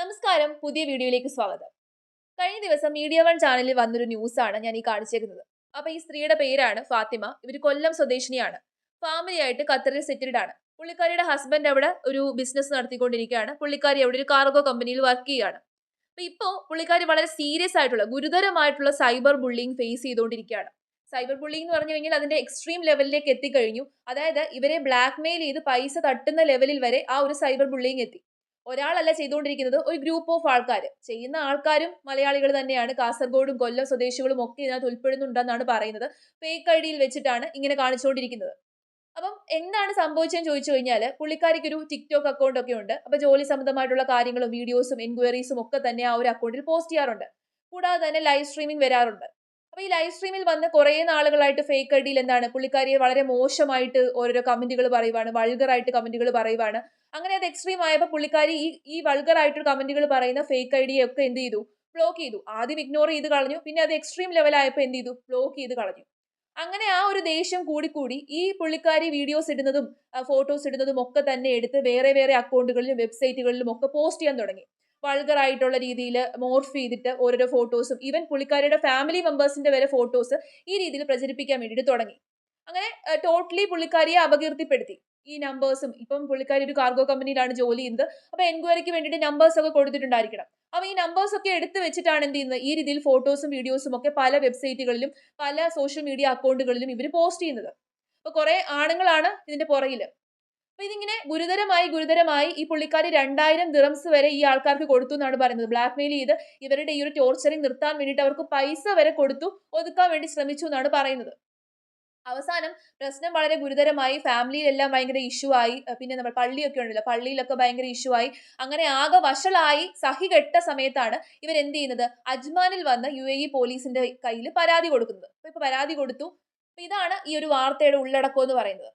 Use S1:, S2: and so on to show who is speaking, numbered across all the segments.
S1: നമസ്കാരം പുതിയ വീഡിയോയിലേക്ക് സ്വാഗതം. കഴിഞ്ഞ ദിവസം മീഡിയ വൺ ചാനലിൽ വന്നൊരു ന്യൂസാണ് ഞാൻ ഈ കാണിച്ചേക്കുന്നത്. അപ്പൊ ഈ സ്ത്രീയുടെ പേരാണ് ഫാത്തിമ. ഇവർ കൊല്ലം സ്വദേശിനിയാണ്. ഫാമിലി ആയിട്ട് ഖത്തറിൽ സെറ്റിൽഡ് ആണ്. പുള്ളിക്കാരിയുടെ ഹസ്ബൻഡ് അവിടെ ഒരു ബിസിനസ് നടത്തിക്കൊണ്ടിരിക്കുകയാണ്. പുള്ളിക്കാരി അവിടെ ഒരു കാർഗോ കമ്പനിയിൽ വർക്ക് ചെയ്യുകയാണ്. അപ്പൊ ഇപ്പോ പുള്ളിക്കാരി വളരെ സീരിയസ് ആയിട്ടുള്ള ഗുരുതരമായിട്ടുള്ള സൈബർ ബുള്ളിങ് ഫേസ് ചെയ്തുകൊണ്ടിരിക്കുകയാണ്. സൈബർ ബുള്ളിങ് എന്ന് പറഞ്ഞു കഴിഞ്ഞാൽ അതിന്റെ എക്സ്ട്രീം ലെവലിലേക്ക് എത്തിക്കഴിഞ്ഞു. അതായത് ഇവരെ ബ്ലാക്ക് മെയിൽ ചെയ്ത് പൈസ തട്ടുന്ന ലെവലിൽ വരെ ആ ഒരു സൈബർ ബുള്ളിങ് എത്തി. ഒരാളല്ല ചെയ്തുകൊണ്ടിരിക്കുന്നത് ഒരു ഗ്രൂപ്പ് ഓഫ് ആൾക്കാർ ചെയ്യുന്ന ആൾക്കാരും മലയാളികൾ തന്നെയാണ്. കാസർഗോഡും കൊല്ലം സ്വദേശികളും ഒക്കെ ഇതിനകത്ത് ഉൾപ്പെടുന്നുണ്ടെന്നാണ് പറയുന്നത്. ഫേക്ക് ഐ ഡിയിൽ വെച്ചിട്ടാണ് ഇങ്ങനെ കാണിച്ചുകൊണ്ടിരിക്കുന്നത്. അപ്പം എന്താണ് സംഭവിച്ചതെന്ന് ചോദിച്ചു കഴിഞ്ഞാൽ പുള്ളിക്കാരിക്ക് ഒരു ടിക്ടോക്ക് അക്കൗണ്ട് ഒക്കെ ഉണ്ട്. അപ്പൊ ജോലി സംബന്ധമായിട്ടുള്ള കാര്യങ്ങളും വീഡിയോസും എൻക്വയറീസും ഒക്കെ തന്നെ ആ ഒരു അക്കൗണ്ടിൽ പോസ്റ്റ് ചെയ്യാറുണ്ട്. കൂടാതെ തന്നെ ലൈവ് സ്ട്രീമിംഗ് വരാറുണ്ട്. അപ്പൊ ഈ ലൈവ് സ്ട്രീമിൽ വന്ന കുറെ നാളുകളായിട്ട് ഫേക്ക് ഐ ഡിയിൽ എന്താണ് പുള്ളിക്കാരിയെ വളരെ മോശമായിട്ട് ഓരോരോ കമന്റുകൾ പറയുവാണ് വൾഗറായിട്ട് കമന്റുകൾ പറയുവാണ്. അങ്ങനെ അത് എക്സ്ട്രീം ആയപ്പോൾ പുള്ളിക്കാരി ഈ ഈ വൾഗർ ആയിട്ട് കമന്റുകൾ പറയുന്ന ഫേക്ക് ഐ ഡിയെ ഒക്കെ എന്ത് ചെയ്തു? ബ്ലോക്ക് ചെയ്തു. ആദ്യം ഇഗ്നോർ ചെയ്ത് കളഞ്ഞു. പിന്നെ അത് എക്സ്ട്രീം ലെവലായപ്പോൾ എന്ത് ചെയ്തു? ബ്ലോക്ക് ചെയ്ത് കളഞ്ഞു. അങ്ങനെ ആ ഒരു ദേഷ്യം കൂടിക്കൂടി ഈ പുള്ളിക്കാരി വീഡിയോസ് ഇടുന്നതും ഫോട്ടോസ് ഇടുന്നതും ഒക്കെ തന്നെ എടുത്ത് വേറെ വേറെ അക്കൗണ്ടുകളിലും വെബ്സൈറ്റുകളിലും ഒക്കെ പോസ്റ്റ് ചെയ്യാൻ തുടങ്ങി. വൾഗർ ആയിട്ടുള്ള രീതിയിൽ മോർഫ് ചെയ്തിട്ട് ഓരോരോ ഫോട്ടോസും ഈവൻ പുള്ളിക്കാരിയുടെ ഫാമിലി മെമ്പേഴ്സിന്റെ വരെ ഫോട്ടോസ് ഈ രീതിയിൽ പ്രചരിപ്പിക്കാൻ വേണ്ടിയിട്ട് തുടങ്ങി. അങ്ങനെ ടോട്ടലി പുള്ളിക്കാരിയെ അപകീർത്തിപ്പെടുത്തി ഈ നമ്പേഴ്സും ഇപ്പം പുള്ളിക്കാരി ഒരു കാർഗോ കമ്പനിയിലാണ് ജോലി ചെയ്യുന്നത്. അപ്പൊ എൻക്വയറിക്ക് വേണ്ടിയിട്ട് നമ്പേഴ്സ് ഒക്കെ കൊടുത്തിട്ടുണ്ടായിരിക്കണം. അപ്പൊ ഈ നമ്പേഴ്സ് ഒക്കെ എടുത്തു വെച്ചിട്ടാണ് എന്ത് ചെയ്യുന്നത്? ഈ രീതിയിൽ ഫോട്ടോസും വീഡിയോസും ഒക്കെ പല വെബ്സൈറ്റുകളിലും പല സോഷ്യൽ മീഡിയ അക്കൗണ്ടുകളിലും ഇവർ പോസ്റ്റ് ചെയ്യുന്നത്. അപ്പോൾ കുറേ ആണുങ്ങളാണ് ഇതിന്റെ പുറകിൽ. അപ്പൊ ഇതിങ്ങനെ ഗുരുതരമായി ഗുരുതരമായി ഈ പുള്ളിക്കാരി രണ്ടായിരം ദിറംസ് വരെ ഈ ആൾക്കാർക്ക് കൊടുത്തു എന്നാണ് പറയുന്നത്. ബ്ലാക്ക് മെയിൽ ചെയ്ത് ഇവരുടെ ഈ ഒരു ടോർച്ചറിങ് നിർത്താൻ വേണ്ടിയിട്ട് അവർക്ക് പൈസ വരെ കൊടുത്തു ഒതുക്കാൻ വേണ്ടി ശ്രമിച്ചു എന്നാണ് പറയുന്നത്. അവസാനം പ്രശ്നം വളരെ ഗുരുതരമായി ഫാമിലിയിലെല്ലാം ഭയങ്കര ഇഷ്യൂ ആയി പിന്നെ നമ്മൾ പള്ളിയൊക്കെ ഉണ്ടല്ലോ പള്ളിയിലൊക്കെ ഭയങ്കര ഇഷ്യൂ ആയി അങ്ങനെ ആകെ വഷളായി സഹി കെട്ട സമയത്താണ് ഇവർ എന്ത് ചെയ്യുന്നത്? അജ്മാനിൽ വന്ന് യു എ ഇ പോലീസിന്റെ കയ്യിൽ പരാതി കൊടുക്കുന്നത്. അപ്പൊ ഇപ്പൊ പരാതി കൊടുത്തു. ഇതാണ് ഈ ഒരു വാർത്തയുടെ ഉള്ളടക്കം എന്ന് പറയുന്നത്.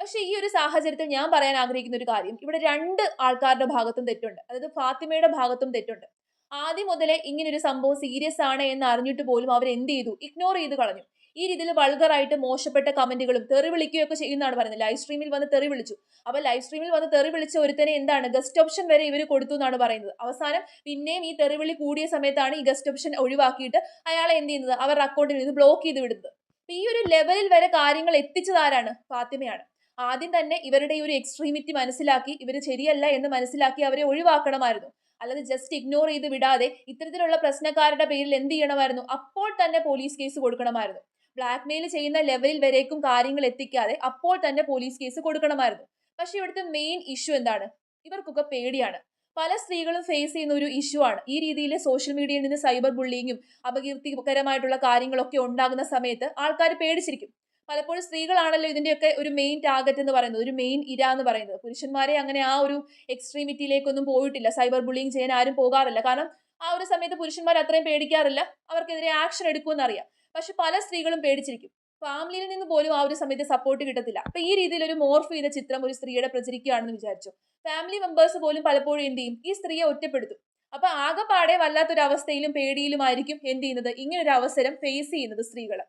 S1: പക്ഷെ ഈ ഒരു സാഹചര്യത്തിൽ ഞാൻ പറയാൻ ആഗ്രഹിക്കുന്ന ഒരു കാര്യം. ഇവിടെ രണ്ട് ആൾക്കാരുടെ ഭാഗത്തും തെറ്റുണ്ട്. അതായത് ഫാത്തിമയുടെ ഭാഗത്തും തെറ്റുണ്ട്. ആദ്യം മുതലേ ഇങ്ങനൊരു സംഭവം സീരിയസ് ആണ് എന്ന് അറിഞ്ഞിട്ട് പോലും അവർ എന്ത് ചെയ്തു? ഇഗ്നോർ ചെയ്ത് കളഞ്ഞു. ഈ രീതിയിൽ വൾഗറായിട്ട് മോശപ്പെട്ട കമന്റുകളും തെറി വിളിക്കുകയൊക്കെ ചെയ്യുന്നതാണ് പറയുന്നത്. ലൈവ് സ്ട്രീമിൽ വന്ന് തെറി വിളിച്ചു. അപ്പൊ ലൈവ് സ്ട്രീമിൽ വന്ന് തെറി വിളിച്ച ഒരുത്തനെ എന്താണ്? ഗസ്റ്റ് ഓപ്ഷൻ വരെ ഇവർ കൊടുത്തു എന്നാണ് പറയുന്നത്. അവസാനം പിന്നെയും ഈ തെറി വിളി കൂടിയ സമയത്താണ് ഈ ഗസ്റ്റ് ഓപ്ഷൻ ഒഴിവാക്കിയിട്ട് അയാളെ എന്ത് ചെയ്യുന്നത്? അവരുടെ അക്കൗണ്ടിൽ നിന്ന് ബ്ലോക്ക് ചെയ്ത് വിടുന്നത്. ഈ ഒരു ലെവലിൽ വരെ കാര്യങ്ങൾ എത്തിച്ചതാരാണ് ഫാത്തിമയാണ്. ആദ്യം തന്നെ ഇവരുടെ ഈ ഒരു എക്സ്ട്രീമിറ്റി മനസ്സിലാക്കി ഇവർ ശരിയല്ല എന്ന് മനസ്സിലാക്കി അവരെ ഒഴിവാക്കണമായിരുന്നു. അല്ലാതെ ജസ്റ്റ് ഇഗ്നോർ ചെയ്ത് വിടാതെ ഇത്തരത്തിലുള്ള പ്രശ്നക്കാരുടെ പേരിൽ എന്ത് ചെയ്യണമായിരുന്നു? അപ്പോൾ തന്നെ പോലീസ് കേസ് കൊടുക്കണമായിരുന്നു. ബ്ലാക്ക് മെയിൽ ചെയ്യുന്ന ലെവലിൽ വരേക്കും കാര്യങ്ങൾ എത്തിക്കാതെ അപ്പോൾ തന്നെ പോലീസ് കേസ് കൊടുക്കണമായിരുന്നു. പക്ഷെ ഇവിടുത്തെ മെയിൻ ഇഷ്യൂ എന്താണ്? ഇവർക്കൊക്കെ പേടിയാണ്. പല സ്ത്രീകളും ഫേസ് ചെയ്യുന്ന ഒരു ഇഷ്യൂ ആണ്. ഈ രീതിയിൽ സോഷ്യൽ മീഡിയയിൽ നിന്ന് സൈബർ ബുള്ളിങ്ങും അപകീർത്തികരമായിട്ടുള്ള കാര്യങ്ങളൊക്കെ ഉണ്ടാകുന്ന സമയത്ത് ആൾക്കാർ പേടിച്ചിരിക്കും. പലപ്പോഴും സ്ത്രീകളാണല്ലോ ഇതിന്റെയൊക്കെ ഒരു മെയിൻ ടാർഗറ്റ് എന്ന് പറയുന്നത് ഒരു മെയിൻ ഇര എന്ന് പറയുന്നത്. പുരുഷന്മാരെ അങ്ങനെ ആ ഒരു എക്സ്ട്രീമിറ്റിയിലേക്കൊന്നും പോയിട്ടില്ല. സൈബർ ബുള്ളിങ് ചെയ്യാൻ ആരും പോകാറില്ല. കാരണം ആ ഒരു സമയത്ത് പുരുഷന്മാർ അത്രയും പേടിക്കാറില്ല. അവർക്കെതിരെ ആക്ഷൻ എടുക്കുമെന്ന് അറിയാം പക്ഷെ പല സ്ത്രീകളും പേടിച്ചിരിക്കും. ഫാമിലിയിൽ നിന്ന് പോലും ആ ഒരു സമയത്ത് സപ്പോർട്ട് കിട്ടത്തില്ല. അപ്പൊ ഈ രീതിയിൽ ഒരു മോർഫ് ചെയ്ത ചിത്രം ഒരു സ്ത്രീയുടെ പ്രചരിക്കുകയാണെന്ന് വിചാരിച്ചു. ഫാമിലി മെമ്പേഴ്സ് പോലും പലപ്പോഴും എന്ത് ചെയ്യും? ഈ സ്ത്രീയെ ഒറ്റപ്പെടുത്തും. അപ്പൊ ആകെപ്പാടെ വല്ലാത്തൊരു അവസ്ഥയിലും പേടിയിലുമായിരിക്കും എന്ത് ചെയ്യുന്നത്? ഇങ്ങനൊരു അവസരം ഫേസ് ചെയ്യുന്നത് സ്ത്രീകൾ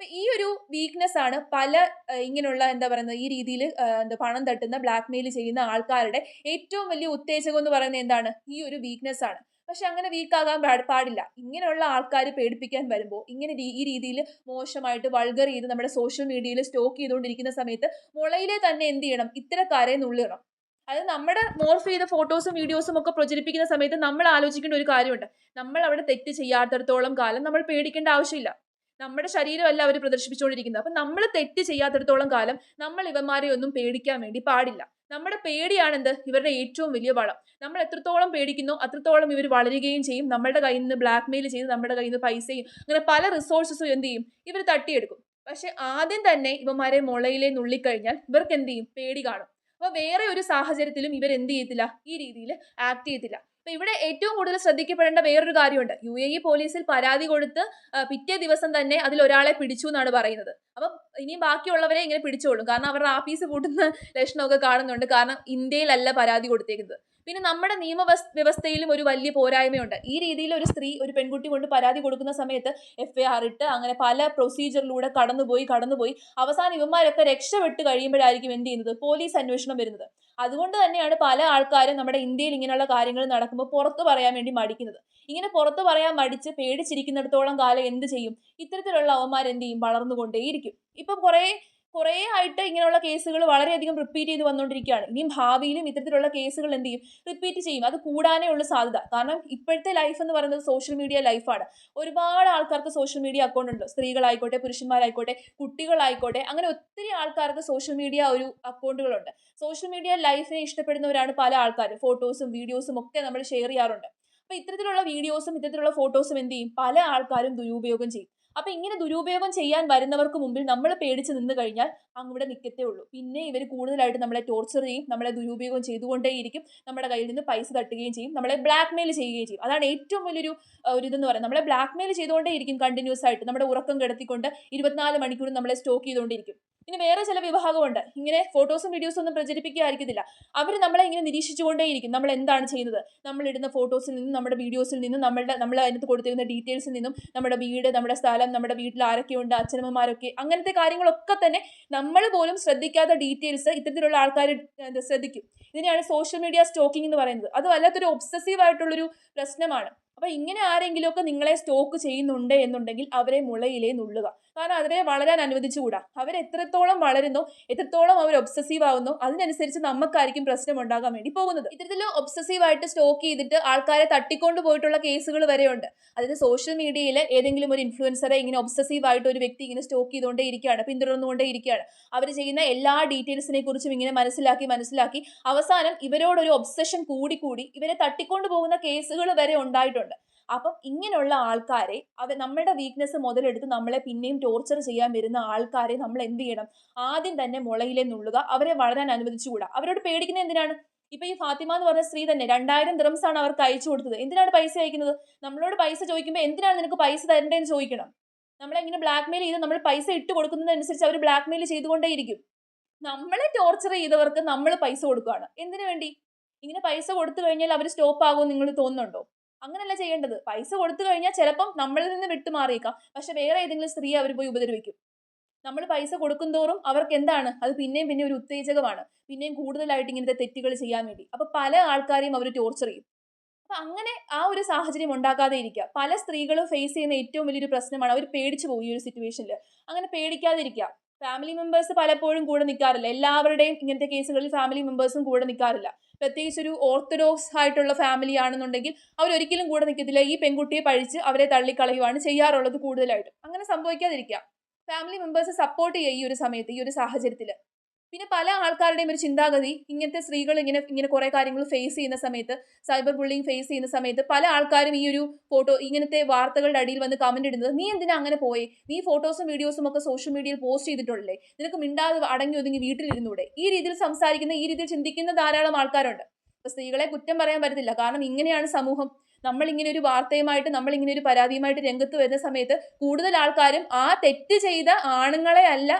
S1: അപ്പൊ ഈ ഒരു വീക്ക്നെസ് ആണ് പല ഇങ്ങനെയുള്ള എന്താ പറയുന്നത് ഈ രീതിയിൽ എന്താ പണം തട്ടുന്ന ബ്ലാക്ക് മെയിൽ ചെയ്യുന്ന ആൾക്കാരുടെ ഏറ്റവും വലിയ ഉത്തേജകം എന്ന് പറയുന്നത് എന്താണ്? ഈ ഒരു വീക്ക്നെസ് ആണ്. പക്ഷെ അങ്ങനെ വീക്ക് ആകാൻ പാടില്ല. ഇങ്ങനെയുള്ള ആൾക്കാർ പേടിപ്പിക്കാൻ വരുമ്പോൾ ഇങ്ങനെ ഈ രീതിയിൽ മോശമായിട്ട് വൾഗർ ചെയ്ത് നമ്മുടെ സോഷ്യൽ മീഡിയയിൽ സ്റ്റോക്ക് ചെയ്തുകൊണ്ടിരിക്കുന്ന സമയത്ത് മുളയിലെ തന്നെ എന്ത് ചെയ്യണം? ഇത്തരക്കാരെ നുള്ളിടണം. അത് നമ്മുടെ മോർഫ് ചെയ്ത ഫോട്ടോസും വീഡിയോസും ഒക്കെ പ്രചരിപ്പിക്കുന്ന സമയത്ത് നമ്മൾ ആലോചിക്കേണ്ട ഒരു കാര്യമുണ്ട്. നമ്മൾ അവിടെ തെറ്റ് ചെയ്യാത്തടത്തോളം കാലം നമ്മൾ പേടിക്കേണ്ട ആവശ്യമില്ല. നമ്മുടെ ശരീരമല്ല അവർ പ്രദർശിപ്പിച്ചുകൊണ്ടിരിക്കുന്നത്. അപ്പം നമ്മൾ തെറ്റ് ചെയ്യാത്തിടത്തോളം കാലം നമ്മൾ ഇവന്മാരെ ഒന്നും പേടിക്കാൻ വേണ്ടി പാടില്ല. നമ്മുടെ പേടിയാണ് എന്ത് ഇവരുടെ ഏറ്റവും വലിയ വളം. നമ്മൾ എത്രത്തോളം പേടിക്കുന്നു അത്രത്തോളം ഇവർ വളരുകയും ചെയ്യും. നമ്മുടെ കയ്യിൽ നിന്ന് ബ്ലാക്ക് മെയിൽ ചെയ്ത് നമ്മുടെ കയ്യിൽ നിന്ന് പൈസയും അങ്ങനെ പല റിസോഴ്സസും എന്ത് ചെയ്യും? ഇവർ തട്ടിയെടുക്കും. പക്ഷെ ആദ്യം തന്നെ ഇവന്മാരെ മുളയിലെ നുള്ളിക്കഴിഞ്ഞാൽ ഇവർക്ക് എന്ത് ചെയ്യും? പേടി കാണും. അപ്പോൾ വേറെ ഒരു സാഹചര്യത്തിലും ഇവർ എന്ത് ചെയ്യത്തില്ല? ഈ രീതിയിൽ ആക്ട് ചെയ്യത്തില്ല. അപ്പൊ ഇവിടെ ഏറ്റവും കൂടുതൽ ശ്രദ്ധിക്കപ്പെടേണ്ട വേറൊരു കാര്യമുണ്ട്. യു എ ഇ പോലീസിൽ പരാതി കൊടുത്ത് പിറ്റേ ദിവസം തന്നെ അതിൽ ഒരാളെ പിടിച്ചു എന്നാണ് പറയുന്നത്. അപ്പം ഇനിയും ബാക്കിയുള്ളവരെ ഇങ്ങനെ പിടിച്ചോളും. കാരണം അവരുടെ ആഫീസ് പൂട്ടുന്ന ലക്ഷണമൊക്കെ കാണുന്നുണ്ട്. കാരണം ഇന്ത്യയിലല്ല പരാതി കൊടുത്തേക്കുന്നത്. പിന്നെ നമ്മുടെ നിയമ വ്യവസ്ഥയിലും ഒരു വലിയ പോരായ്മയുണ്ട്. ഈ രീതിയിൽ ഒരു സ്ത്രീ ഒരു പെൺകുട്ടി കൊണ്ട് പരാതി കൊടുക്കുന്ന സമയത്ത് എഫ് ഐ ആർ ഇട്ട് അങ്ങനെ പല പ്രൊസീജിയറിലൂടെ കടന്നുപോയി കടന്നുപോയി അവസാനം ഇവന്മാരൊക്കെ രക്ഷപ്പെട്ട് കഴിയുമ്പോഴായിരിക്കും എന്ത് ചെയ്യുന്നത്? പോലീസ് അന്വേഷണം വരുന്നത്. അതുകൊണ്ട് തന്നെയാണ് പല ആൾക്കാരും നമ്മുടെ ഇന്ത്യയിൽ ഇങ്ങനെയുള്ള കാര്യങ്ങൾ നടക്കുമ്പോൾ നടക്കുമ്പോൾ പുറത്ത് പറയാൻ വേണ്ടി മടിക്കുന്നത്. ഇങ്ങനെ പുറത്ത് പറയാൻ മടിച്ച് പേടിച്ചിരിക്കുന്നിടത്തോളം കാലം എന്ത് ചെയ്യും? ഇത്തരത്തിലുള്ള അവന്മാർ എന്ത് ചെയ്യും? വളർന്നുകൊണ്ടേയിരിക്കും. ഇപ്പം കുറേ കുറേ ആയിട്ട് ഇങ്ങനെയുള്ള കേസുകൾ വളരെയധികം റിപ്പീറ്റ് ചെയ്ത് വന്നുകൊണ്ടിരിക്കുകയാണ്. ഇനിയും ഭാവിയിലും ഇത്തരത്തിലുള്ള കേസുകൾ എന്ത് ചെയ്യും? റിപ്പീറ്റ് ചെയ്യും. അത് കൂടാനേ ഉള്ള സാധ്യത. കാരണം ഇപ്പോഴത്തെ ലൈഫ് എന്ന് പറയുന്നത് സോഷ്യൽ മീഡിയ ലൈഫാണ് ഒരുപാട് ആൾക്കാർക്ക് സോഷ്യൽ മീഡിയ അക്കൗണ്ട് ഉണ്ട്. സ്ത്രീകളായിക്കോട്ടെ പുരുഷന്മാരായിക്കോട്ടെ കുട്ടികളായിക്കോട്ടെ അങ്ങനെ ഒത്തിരി ആൾക്കാർക്ക് സോഷ്യൽ മീഡിയ ഒരു അക്കൗണ്ടുകളുണ്ട് സോഷ്യൽ മീഡിയ ലൈഫിനെ ഇഷ്ടപ്പെടുന്നവരാണ് പല ആൾക്കാരും. ഫോട്ടോസും വീഡിയോസും ഒക്കെ നമ്മൾ ഷെയർ ചെയ്യാറുണ്ട്. അപ്പോൾ ഇത്തരത്തിലുള്ള വീഡിയോസും ഇത്തരത്തിലുള്ള ഫോട്ടോസും എന്ത് ചെയ്യും? പല ആൾക്കാരും ദുരുപയോഗം ചെയ്യും. അപ്പോൾ ഇങ്ങനെ ദുരുപയോഗം ചെയ്യാൻ വരുന്നവർക്ക് മുമ്പിൽ നമ്മൾ പേടിച്ച് നിന്ന് കഴിഞ്ഞാൽ അങ്ങവിടെ നിൽക്കത്തേ ഉള്ളൂ. പിന്നെ ഇവർ കൂടുതലായിട്ട് നമ്മളെ ടോർച്ചർ ചെയ്യും നമ്മളെ ദുരുപയോഗം ചെയ്തുകൊണ്ടേയിരിക്കും നമ്മുടെ കയ്യിൽ നിന്ന് പൈസ തട്ടുകയും ചെയ്യും നമ്മളെ ബ്ലാക്ക് മെയിൽ ചെയ്യുകയും ചെയ്യും. അതാണ് ഏറ്റവും വലിയൊരു ഒരു ഇതെന്ന് പറയുന്നത്. നമ്മളെ ബ്ലാക്ക് മെയിൽ ചെയ്തുകൊണ്ടേയിരിക്കും കണ്ടിന്യൂസ് ആയിട്ട്. നമ്മുടെ ഉറക്കം കിടത്തിക്കൊണ്ട് ഇരുപത്തിനാല് മണിക്കൂർ നമ്മളെ സ്റ്റോക്ക് ചെയ്തുകൊണ്ടിരിക്കും. ഇനി വേറെ ചില വിഭാഗമുണ്ട്. ഇങ്ങനെ ഫോട്ടോസും വീഡിയോസും ഒന്നും പ്രചരിപ്പിക്കുകയായിരിക്കത്തില്ല അവർ നമ്മളെ ഇങ്ങനെ നിരീക്ഷിച്ചുകൊണ്ടേയിരിക്കും. നമ്മൾ എന്താണ് ചെയ്യുന്നത്? നമ്മൾ ഇടുന്ന ഫോട്ടോസിൽ നിന്നും നമ്മുടെ വീഡിയോസിൽ നിന്നും നമ്മളുടെ നമ്മൾ അതിനകത്ത് കൊടുത്തിരുന്ന ഡീറ്റെയിൽസിൽ നിന്നും നമ്മുടെ വീട് നമ്മുടെ സ്ഥലം നമ്മുടെ വീട്ടിൽ ആരൊക്കെയുണ്ട് അച്ഛനമ്മമാരൊക്കെ അങ്ങനത്തെ കാര്യങ്ങളൊക്കെ തന്നെ നമ്മൾ പോലും ശ്രദ്ധിക്കാത്ത ഡീറ്റെയിൽസ് ഇത്തരത്തിലുള്ള ആൾക്കാർ ശ്രദ്ധിക്കും. ഇതിനെയാണ് സോഷ്യൽ മീഡിയ സ്റ്റോക്കിംഗ് എന്ന് പറയുന്നത്. അത് വല്ലാത്തൊരു ഒബ്സസീവ് ആയിട്ടുള്ളൊരു പ്രശ്നമാണ്. അപ്പോൾ ഇങ്ങനെ ആരെങ്കിലുമൊക്കെ നിങ്ങളെ സ്റ്റോക്ക് ചെയ്യുന്നുണ്ട് എന്നുണ്ടെങ്കിൽ അവരെ മുളയിലേ നുള്ളുക. കാരണം അവരെ വളരാൻ അനുവദിച്ചുകൂടാ. അവർ എത്രത്തോളം വളരുന്നു എത്രത്തോളം അവർ ഒബ്സസീവ് ആവുന്നു അതിനനുസരിച്ച് നമുക്കായിരിക്കും പ്രശ്നം ഉണ്ടാകാൻ വേണ്ടി പോകുന്നത്. ഇത്തരത്തിൽ ഒബ്സസീവ് ആയിട്ട് സ്റ്റോക്ക് ചെയ്തിട്ട് ആൾക്കാരെ തട്ടിക്കൊണ്ട് പോയിട്ടുള്ള കേസുകൾ വരെയുണ്ട്. അതായത് സോഷ്യൽ മീഡിയയിൽ ഏതെങ്കിലും ഒരു ഇൻഫ്ലുവൻസറെ ഇങ്ങനെ ഒബ്സസീവ് ആയിട്ട് ഒരു വ്യക്തി ഇങ്ങനെ സ്റ്റോക്ക് ചെയ്തുകൊണ്ടേ ഇരിക്കുകയാണ് പിന്തുടർന്നുകൊണ്ടേ ഇരിക്കുകയാണ്. അവർ ചെയ്യുന്ന എല്ലാ ഡീറ്റെയിൽസിനെ കുറിച്ചും ഇങ്ങനെ മനസ്സിലാക്കി മനസ്സിലാക്കി അവസാനം ഇവരോടൊരു ഒബ്സഷൻ കൂടി കൂടി ഇവരെ തട്ടിക്കൊണ്ടു പോകുന്ന കേസുകൾ വരെ ഉണ്ടായിട്ടുണ്ട്. അപ്പം ഇങ്ങനെയുള്ള ആൾക്കാരെ അവ നമ്മുടെ വീക്ക്നെസ് മുതലെടുത്ത് നമ്മളെ പിന്നെയും ടോർച്ചർ ചെയ്യാൻ വരുന്ന ആൾക്കാരെ നമ്മൾ എന്ത് ചെയ്യണം? ആദ്യം തന്നെ മുളയിലെ നുള്ളുക അവരെ വളരാൻ അനുവദിച്ചുകൂടാ. അവരോട് പേടിക്കുന്നത് എന്തിനാണ്? ഇപ്പൊ ഈ ഫാത്തിമ എന്ന് പറഞ്ഞ സ്ത്രീ തന്നെ രണ്ടായിരം ദിറംസ് ആണ് അവർക്ക് അയച്ചു കൊടുത്തത്. എന്തിനാണ് പൈസ അയക്കുന്നത്? നമ്മളോട് പൈസ ചോദിക്കുമ്പോൾ എന്തിനാണ് നിനക്ക് പൈസ തരേണ്ടതെന്ന് ചോദിക്കണം? നമ്മളെ ഇങ്ങനെ ബ്ലാക്ക് മെയിൽ ചെയ്ത് നമ്മൾ പൈസ ഇട്ട് കൊടുക്കുന്നതനുസരിച്ച് അവർ ബ്ലാക്ക് മെയിൽ ചെയ്തുകൊണ്ടേയിരിക്കും. നമ്മളെ ടോർച്ചർ ചെയ്തവർക്ക് നമ്മൾ പൈസ കൊടുക്കുകയാണ് എന്തിനു വേണ്ടി? ഇങ്ങനെ പൈസ കൊടുത്തു കഴിഞ്ഞാൽ അവർ സ്റ്റോപ്പ് ആകുമെന്ന് നിങ്ങൾ തോന്നുന്നുണ്ടോ? അങ്ങനെയല്ല ചെയ്യേണ്ടത്. പൈസ കൊടുത്തു കഴിഞ്ഞാൽ ചിലപ്പം നമ്മളിൽ നിന്ന് വിട്ടുമാറിയേക്കാം. പക്ഷെ വേറെ ഏതെങ്കിലും സ്ത്രീ അവർ പോയി ഉപദ്രവിക്കും. നമ്മൾ പൈസ കൊടുക്കും തോറും അവർക്ക് എന്താണ്? അത് പിന്നെയും പിന്നെ ഒരു ഉത്തേജകമാണ്. പിന്നെയും കൂടുതലായിട്ട് ഇങ്ങനത്തെ തെറ്റുകൾ ചെയ്യാൻ വേണ്ടി. അപ്പൊ പല ആൾക്കാരെയും അവർ ടോർച്ചർ ചെയ്യും. അപ്പൊ അങ്ങനെ ആ ഒരു സാഹചര്യം ഉണ്ടാക്കാതെ ഇരിക്കുക. പല സ്ത്രീകളും ഫേസ് ചെയ്യുന്ന ഏറ്റവും വലിയൊരു പ്രശ്നമാണ്. അവർ പേടിച്ചു പോകും ഈ ഒരു സിറ്റുവേഷനിൽ അങ്ങനെ പേടിക്കാതിരിക്കുക ഫാമിലി മെമ്പേഴ്സ് പലപ്പോഴും കൂടെ നിൽക്കാറില്ല എല്ലാവരുടെയും ഇങ്ങനത്തെ കേസുകളിൽ ഫാമിലി മെമ്പേഴ്സും കൂടെ നിൽക്കാറില്ല പ്രത്യേകിച്ച് ഒരു ഓർത്തഡോക്സ് ആയിട്ടുള്ള ഫാമിലി ആണെന്നുണ്ടെങ്കിൽ അവരൊരിക്കലും കൂടെ നിൽക്കത്തില്ല ഈ പെൺകുട്ടിയെ പഴിച്ച് അവരെ തള്ളിക്കളയുവാണ് ചെയ്യാറുള്ളത് കൂടുതലായിട്ടും. അങ്ങനെ സംഭവിക്കാതിരിക്കുക ഫാമിലി മെമ്പേഴ്സ് സപ്പോർട്ട് ചെയ്യുക ഈ ഒരു സമയത്ത് ഈ ഒരു സാഹചര്യത്തിൽ പിന്നെ പല ആൾക്കാരുടെയും ഒരു ചിന്താഗതി ഇങ്ങനത്തെ സ്ത്രീകൾ ഇങ്ങനെ ഇങ്ങനെ കുറേ കാര്യങ്ങൾ ഫേസ് ചെയ്യുന്ന സമയത്ത് സൈബർ ബുള്ളിങ് ഫേസ് ചെയ്യുന്ന സമയത്ത് പല ആൾക്കാരും ഈ ഒരു ഫോട്ടോ ഇങ്ങനത്തെ വാർത്തകളുടെ അടിയിൽ വന്ന് കമന്റ് ഇടുന്നത് നീ എന്തിനാ അങ്ങനെ പോയി? നീ ഫോട്ടോസും വീഡിയോസും ഒക്കെ സോഷ്യൽ മീഡിയയിൽ പോസ്റ്റ് ചെയ്തിട്ടുള്ളേ നിനക്ക് മിണ്ടാതെ അടങ്ങി ഒതുങ്ങി വീട്ടിലിരുന്നൂടെ? ഈ രീതിയിൽ സംസാരിക്കുന്ന ഈ രീതിയിൽ ചിന്തിക്കുന്ന ധാരാളം ആൾക്കാരുണ്ട്. അപ്പൊ സ്ത്രീകളെ കുറ്റം പറയാൻ പറ്റത്തില്ല. കാരണം ഇങ്ങനെയാണ് സമൂഹം. നമ്മൾ ഇങ്ങനെ ഒരു വാർത്തയുമായിട്ട് നമ്മൾ ഇങ്ങനെ ഒരു പരാതിയുമായിട്ട് രംഗത്ത് വരുന്ന സമയത്ത് കൂടുതൽ ആൾക്കാരും ആ തെറ്റ് ചെയ്ത ആണുങ്ങളെ അല്ല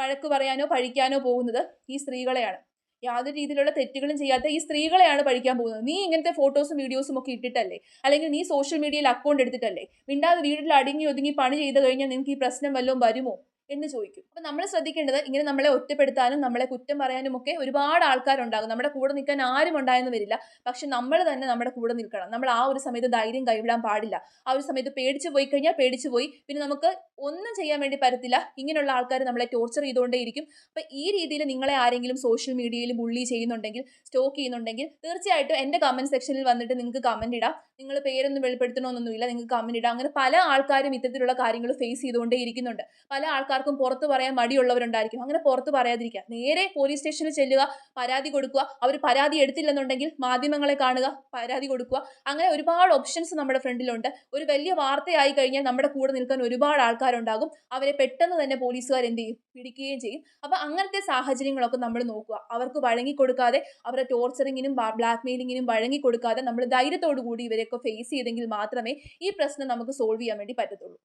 S1: വഴക്ക് പറയാനോ പഴിക്കാനോ പോകുന്നത് ഈ സ്ത്രീകളെയാണ്. യാതൊരു രീതിയിലുള്ള തെറ്റുകളും ചെയ്യാത്ത ഈ സ്ത്രീകളെയാണ് പഴിക്കാൻ പോകുന്നത്. നീ ഇങ്ങനത്തെ ഫോട്ടോസും വീഡിയോസും ഒക്കെ ഇട്ടിട്ടല്ലേ? അല്ലെങ്കിൽ നീ സോഷ്യൽ മീഡിയയിൽ അക്കൗണ്ട് എടുത്തിട്ടല്ലേ? മിണ്ടാതെ വീട്ടിൽ അടങ്ങി ഒതുങ്ങി പണി ചെയ്ത് കഴിഞ്ഞാൽ നിനക്ക് ഈ പ്രശ്നം വല്ലതും വരുമോ? എന്ന് ചോദിക്കും. അപ്പം നമ്മൾ ശ്രദ്ധിക്കേണ്ടത് ഇങ്ങനെ നമ്മളെ ഒറ്റപ്പെടുത്താനും നമ്മളെ കുറ്റം പറയാനും ഒക്കെ ഒരുപാട് ആൾക്കാരുണ്ടാകും. നമ്മുടെ കൂടെ നിൽക്കാൻ ആരും ഉണ്ടായെന്ന് വരില്ല. പക്ഷെ നമ്മൾ തന്നെ നമ്മുടെ കൂടെ നിൽക്കണം. നമ്മൾ ആ ഒരു സമയത്ത് ധൈര്യം കൈവിടാൻ പാടില്ല. ആ ഒരു സമയത്ത് പേടിച്ചു പോയി കഴിഞ്ഞാൽ പേടിച്ചു പോയി. പിന്നെ നമുക്ക് ഒന്നും ചെയ്യാൻ വേണ്ടി പറ്റത്തില്ല. ഇങ്ങനെയുള്ള ആൾക്കാർ നമ്മളെ ടോർച്ചർ ചെയ്തുകൊണ്ടേയിരിക്കും അപ്പം ഈ രീതിയിൽ നിങ്ങളെ ആരെങ്കിലും സോഷ്യൽ മീഡിയയിൽ ബുള്ളി ചെയ്യുന്നുണ്ടെങ്കിൽ സ്റ്റോക്ക് ചെയ്യുന്നുണ്ടെങ്കിൽ തീർച്ചയായിട്ടും എന്റെ കമന്റ് സെക്ഷനിൽ വന്നിട്ട് നിങ്ങൾക്ക് കമന്റ് ഇടാം. നിങ്ങൾ പേരൊന്നും വെളിപ്പെടുത്തണമെന്നൊന്നുമില്ല നിങ്ങൾക്ക് കമന്റ് ഇടാം. അങ്ങനെ പല ആൾക്കാരും ഇത്തരത്തിലുള്ള കാര്യങ്ങൾ ഫേസ് ചെയ്തുകൊണ്ടേ ഇരിക്കുന്നുണ്ട്. പല ആൾക്കാർക്കും പുറത്ത് പറയാൻ മടിയുള്ളവരുണ്ടായിരിക്കും. അങ്ങനെ പുറത്ത് പറയാതിരിക്കുക. നേരെ പോലീസ് സ്റ്റേഷനിൽ ചെല്ലുക പരാതി കൊടുക്കുക. അവർ പരാതി എടുത്തില്ലെന്നുണ്ടെങ്കിൽ മാധ്യമങ്ങളെ കാണുക പരാതി കൊടുക്കുക. അങ്ങനെ ഒരുപാട് ഓപ്ഷൻസ് നമ്മുടെ ഫ്രണ്ടിലുണ്ട്. ഒരു വലിയ വാർത്തയായി കഴിഞ്ഞാൽ നമ്മുടെ കൂടെ നിൽക്കാൻ ഒരുപാട് ആൾക്കാരുണ്ടാകും. അവരെ പെട്ടെന്ന് തന്നെ പോലീസുകാർ എന്ത് ചെയ്യും? പിടിക്കുകയും ചെയ്യും. അപ്പോൾ അങ്ങനത്തെ സാഹചര്യങ്ങളൊക്കെ നമ്മൾ നോക്കുക. അവർക്ക് വഴങ്ങി കൊടുക്കാതെ അവരെ ടോർച്ചറിങ്ങിനും ബ്ലാക്ക് മെയിലിങ്ങിനും വഴങ്ങി കൊടുക്കാതെ നമ്മൾ ധൈര്യത്തോടു കൂടി ഇവരെയൊക്കെ ഫേസ് ചെയ്തെങ്കിൽ മാത്രമേ ഈ പ്രശ്നം നമുക്ക് സോൾവ് ചെയ്യാൻ വേണ്ടി പറ്റത്തുള്ളൂ.